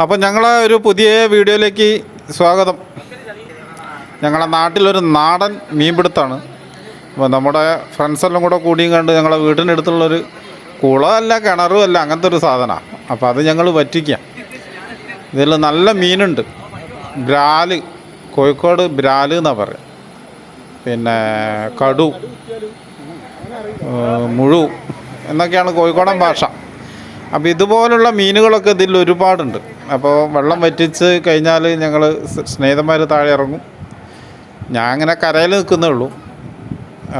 അപ്പം ഞങ്ങളെ ഒരു പുതിയ വീഡിയോയിലേക്ക് സ്വാഗതം. ഞങ്ങളെ നാട്ടിലൊരു നാടൻ മീൻപിടുത്താണ്. അപ്പോൾ നമ്മുടെ ഫ്രണ്ട്സെല്ലാം കൂടെ കൂടിയും കണ്ട് ഞങ്ങളെ വീടിനടുത്തുള്ളൊരു കുളമല്ല കിണറും അല്ല അങ്ങനത്തെ ഒരു സാധനമാണ് അപ്പോൾ അത് ഞങ്ങൾ വറ്റിക്കാം. ഇതിൽ നല്ല മീനുണ്ട്. ബ്രാൽ കോഴിക്കോട് ബ്രാൽ എന്നാണ് പറയുക പിന്നെ കടു മുഴു എന്നൊക്കെയാണ് കോഴിക്കോടൻ ഭാഷ. അപ്പോൾ ഇതുപോലുള്ള മീനുകളൊക്കെ ഇതിൽ ഒരുപാടുണ്ട്. അപ്പോൾ വെള്ളം വറ്റിച്ച് കഴിഞ്ഞാൽ ഞങ്ങൾ സ്നേഹിതന്മാർ താഴെ ഇറങ്ങും. ഞാൻ അങ്ങനെ കരയിൽ നിൽക്കുന്നേ ഉള്ളൂ.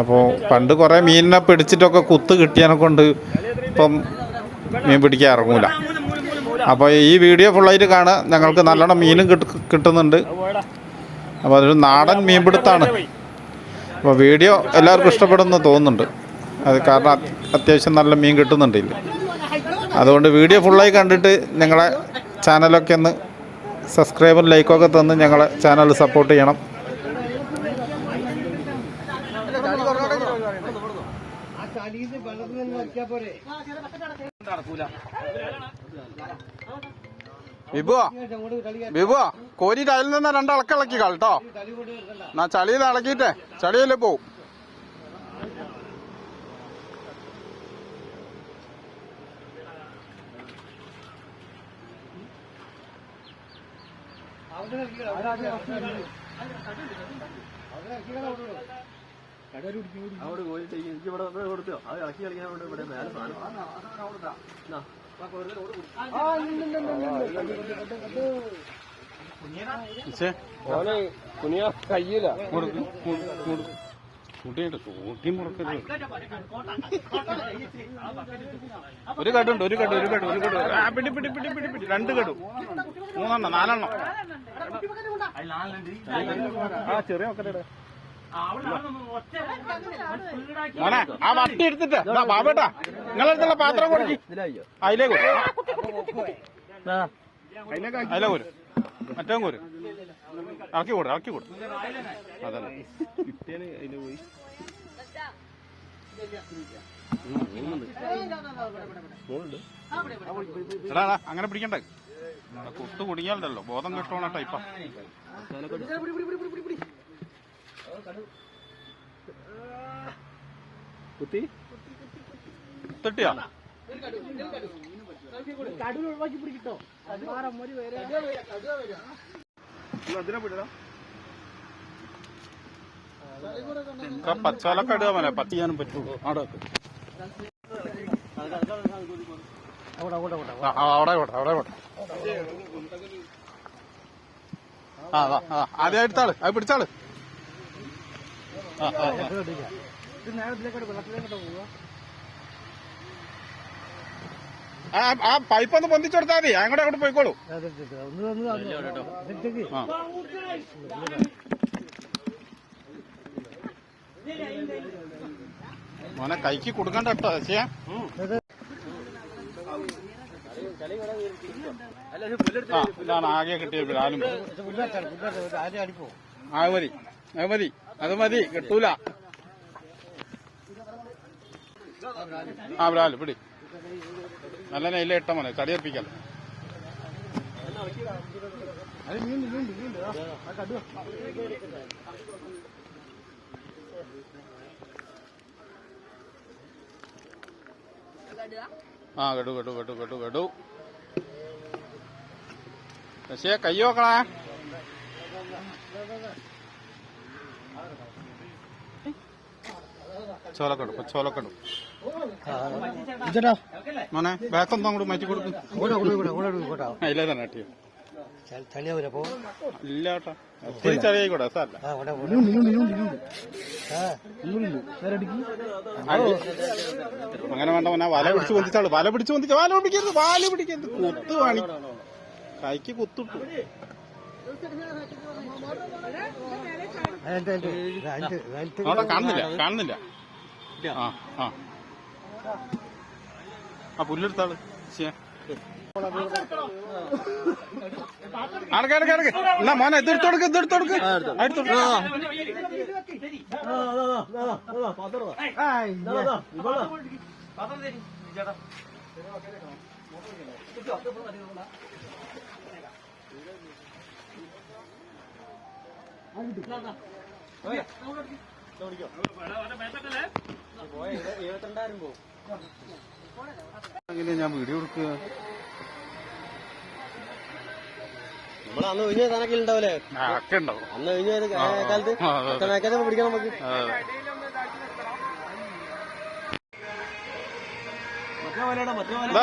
അപ്പോൾ പണ്ട് കുറേ മീനിനെ പിടിച്ചിട്ടൊക്കെ കുത്ത് കിട്ടിയതിനെ കൊണ്ട് ഇപ്പം മീൻ പിടിക്കാൻ ഇറങ്ങൂല. അപ്പോൾ ഈ വീഡിയോ ഫുള്ളായിട്ട് കാണുക ഞങ്ങൾക്ക് നല്ലോണം മീനും കിട്ട കിട്ടുന്നുണ്ട്. അപ്പോൾ അതൊരു നാടൻ മീൻപിടുത്താണ്. അപ്പോൾ വീഡിയോ എല്ലാവർക്കും ഇഷ്ടപ്പെടുമെന്ന് തോന്നുന്നുണ്ട്. അത് കാരണം അത് അത്യാവശ്യം നല്ല മീൻ കിട്ടുന്നുണ്ട് അതുകൊണ്ട് വീഡിയോ ഫുള്ളായി കണ്ടിട്ട് ഞങ്ങളെ ചാനലൊക്കെ ഒന്ന് സബ്സ്ക്രൈബും ലൈക്കൊക്കെ തന്ന് ഞങ്ങളെ ചാനൽ സപ്പോർട്ട് ചെയ്യണം. വിഭുവാ വിഭുവാ കോരിയിട്ട് അതിൽ നിന്ന് രണ്ട് ഇളക്കിളക്കി കേട്ടോ എന്നാ ചളിയിൽ ഇളക്കിയിട്ടേ. ചളിയല്ലേ പോവും. അവിടെ പോയിട്ട് എനിക്ക് ഇവിടെ കൊടുത്തോ. അത് ഇളക്കി കളിക്കാൻ വേണ്ടി ഇവിടെ മേലെ സാധനം. കുഞ്ഞിയാ കയ്യില. കൊടുക്കും കൊടുക്ക്, മുടക്കരുത് ഒരു കടുണ്ട് ഒരു കടു ഒരു കടു ഒരു കടു. ആ പിടി പിടി പിടി പിടി പിടി. രണ്ട് കടു. മൂന്നെണ്ണം നാലെണ്ണം. ആ ചെറിയ മക്കളുടെ മോനെ ആ വട്ടി എടുത്തിട്ട്. ബാബേട്ടാ നിങ്ങളെടുത്തുള്ള പാത്രം കൊടുക്കി. അതിലേക്ക് അതിലേക്ക്. അതിലേക്ക് മറ്റേ കോര് ഇറക്കി കൂടെ ഇറക്കി കൂടെ. മോളുണ്ട് എടാ അങ്ങനെ പിടിക്കണ്ടേ? കുത്തു കുടുങ്ങിയാലല്ലോ ബോധം കിട്ടണ ടൈപ്പാ കുത്തി? കുത്തിട്ടിയാ അതിനെ ഒഴിവാക്കി ഒക്കെ പച്ചാലൊക്കെ ഇടുക മോനെ പച്ച ചെയ്യാനും പറ്റുള്ളൂ. അവിടെ അവിടെ പോട്ടെ അവിടെ. പോട്ടെ ആ ആ ആ ആദ്യം എടുത്താൾ അത് പിടിച്ചാൾ. ആ ആ ആ. ആ ആ പൈപ്പ് ഒന്ന് പൊന്തിച്ചു കൊടുത്താൽ മതി. അങ്ങോട്ട് അങ്ങോട്ട് പോയിക്കോളൂ. ആ മോനെ കൈക്ക് കൊടുക്കണ്ട കേട്ടോ ആ ഇതാണ് ആകെ കിട്ടിയ ബ്രാലും അത് മതി അത് മതി അത് മതി കിട്ടൂല. ആ പിടി. നല്ല നെയ്ല ഇട്ട മതി തടിയർപ്പിക്കല്ല ആ കെടു കെടു കെടു കെടു കെടു പക്ഷേ കൈ ചോലക്കടു ചോലക്കടും മോനെ ബാക്കൊന്നും അങ്ങോട്ട് മാറ്റി കൊടുക്കും. ഇല്ല തന്നെ അട്ടിയോ സാറല്ല അങ്ങനെ വേണ്ട മോനെ. വല പിടിച്ച് പൊന്തിച്ചാൾ വല പിടിച്ച് പൊന്തിച്ച വല പിടിക്കരുത് വാല പിടിക്കരുത്. കുത്ത് വാണി കൈക്ക് കുത്തിട്ടു. കാണുന്നില്ല കാണുന്നില്ല. ഇല്ല. ആ ആ. ആ പുല്ലെടുത്താൾ. അടക്ക അടക്ക അടക്ക എന്നാ മോനെ ഇതെടുത്തോടുക്ക് ഇതെടുത്തോടുക്ക് അടുത്തോടുക്ക് ഇത് എടുത്തു കൊടുക്ക് ആ, എടുത്ത് കൊടുക്ക്. എങ്ങനെ ഞാൻ വീഡിയോ എടുക്കുക? നമ്മൾ അന്ന് ഒഴിഞ്ഞ സാധനമൊക്കെ ഉണ്ടാവില്ലേ അന്ന് ഒഴിഞ്ഞ കാലത്ത്. മേക്കാതെ പിടിക്കണം നമുക്ക്. മറ്റേ പോലെയാണോ മറ്റേ പോലെ ദാ,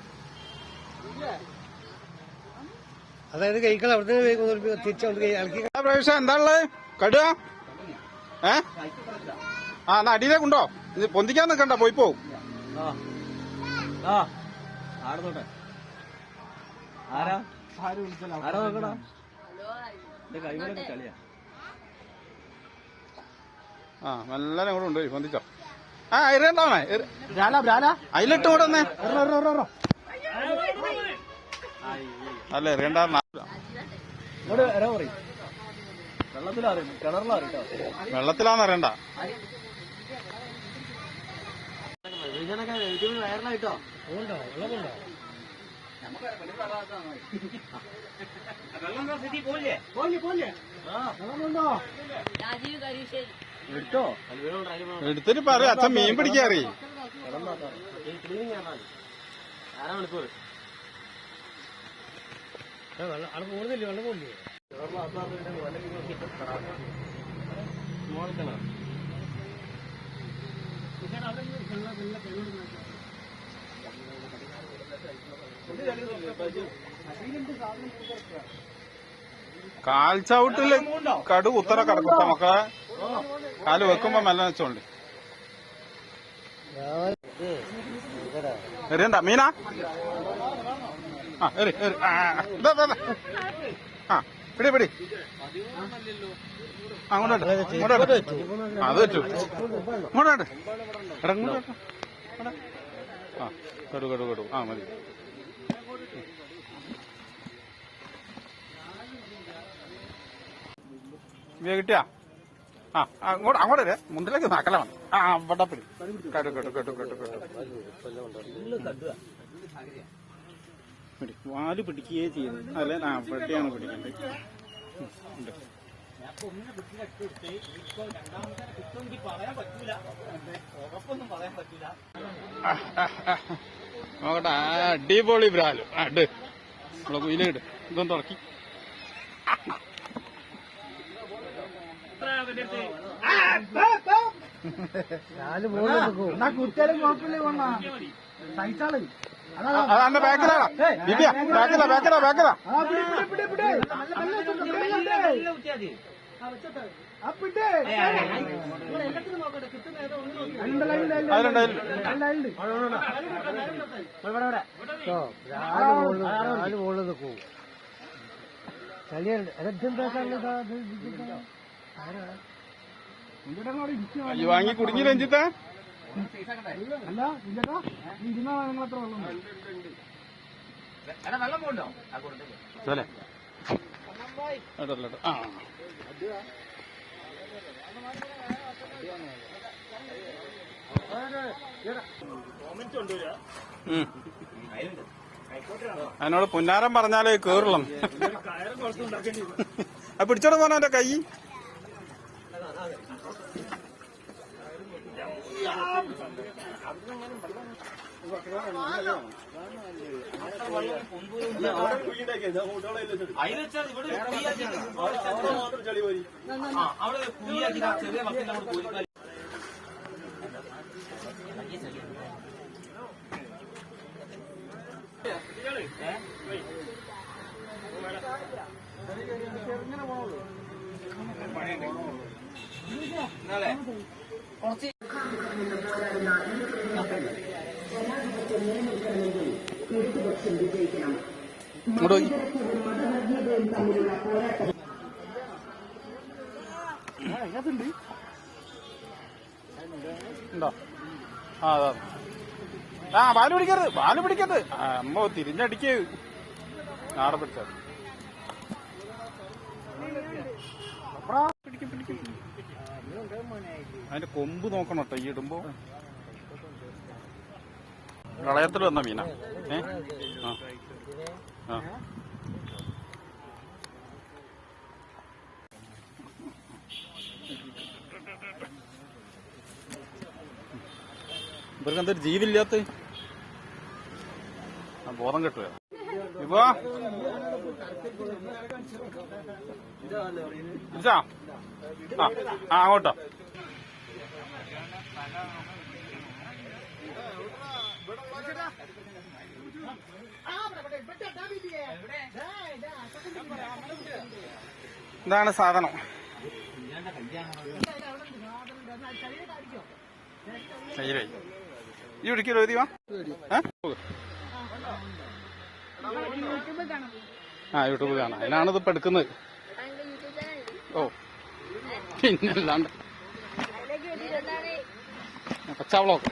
അതായത് കൈകൾ അവിടെ തിരിച്ചു ഇറക്കി ആ പ്രവേശം എന്താ ഉള്ളത്? കടുക ഏ? ആ എന്നാ അടിയിലേക്കുണ്ടോ ഇത് പൊന്തിക്കാൻ നിൽക്കണ്ട പോയി പോവും ആ ആ ആടുന്നോട്ടെ ആരാ നോക്കടാ കളിയാ ആ നല്ല കൂടെ ഉണ്ട് പൊന്തിച്ചോ ആ എറിയണ്ടാവണേ അതിലിട്ട് കൂടെ അല്ല കേട്ടോ വെള്ളത്തിലാന്ന് അറിയണ്ട. എടുത്തോ? എടുത്തിട്ട് പറ അച്ഛൻ മീൻ പിടിക്കാറി. അരമണിക്കൂർ അവിടെ പോകുന്നില്ലേ? വെള്ളം പോകില്ലേ മോളിക്കണം കാൽ ചവിട്ടിൽ കടു ഉത്തര കടക്കട്ടെ മക്കളെ? കാൽ വെക്കുമ്പോ മെല്ലെ വെച്ചോണ്ട്. എറിയണ്ട മീനാ? ആ ആ, അങ്ങോട്ട് ഇങ്ങോട്ട്. അത് വെച്ചു. ഇങ്ങോട്ട്. ആ ആ കിട്ടിയാ? ആ അങ്ങോട്ട് അങ്ങോട്ട് വരെ മുണ്ടിലേക്ക് നാക്കലാണ് ആ ആ, കേട്ടു കേട്ടു കേട്ടു കേട്ടു കടു. വാൽ പിടിക്കുകയേ ചെയ്യുന്നു അല്ലെ ആ പെട്ടിയാണ് പിടിക്കേണ്ടത്. ഉം, അടിപൊളി ആ, അട് നമ്മളെ നോക്കട്ടെ ആ, അടിപൊളി ബ്രാലു ആ, കുഴപ്പമില്ല നമ്മളെ കുയിലിട് ഇതൊന്ന് തുറക്കി അതാണ്ട് ബാക്കിലാ. ബിബിയാ ബാക്കിലാ ബാക്കിലാ ബാക്കിലാ. അതിലുണ്ട് അതിലുണ്ട്. ഈ വാങ്ങി കുടുങ്ങി രഞ്ജിത്ത? അല്ലേ ആ ഉം. അതിനോട് പുന്നാരം പറഞ്ഞാലേ കേറുള്ളൂ. അത് പിടിച്ചോണ്ട് പോണോ എന്റെ കൈ? അവിടെ കുഴിയാക്കി ചെറിയ മക്കളുടെ കൂലിക്കാരി കുറച്ച് ഉണ്ടോ? ആ അതാ. ആ ബാൽ പിടിക്കരുത് ബാലു പിടിക്കരുത്. അമ്മോ തിരിഞ്ഞടിക്ക്. നാടെ പിടിച്ചത്. അതിന്റെ കൊമ്പ് നോക്കണം കേട്ടോ ഈ ഇടുമ്പോ. പ്രളയത്തിൽ വന്ന മീനാ. ഏ? ആ ആ ഇവർക്ക് എന്തൊരു ജീവില്ലാത്ത ബോധം കെട്ടുക. ഇപ്പൊ ആ അങ്ങോട്ടോ. ഇതാണ് സാധനം. ഈ ഒരിക്കലും എഴുതി വാ ഏ? ആ യൂട്യൂബ് കാണാം. അതിനാണ് ഇതിപ്പോ എടുക്കുന്നത്. ഓ. പിന്നല്ലാണ്ട്. പച്ചാവളമൊക്കെ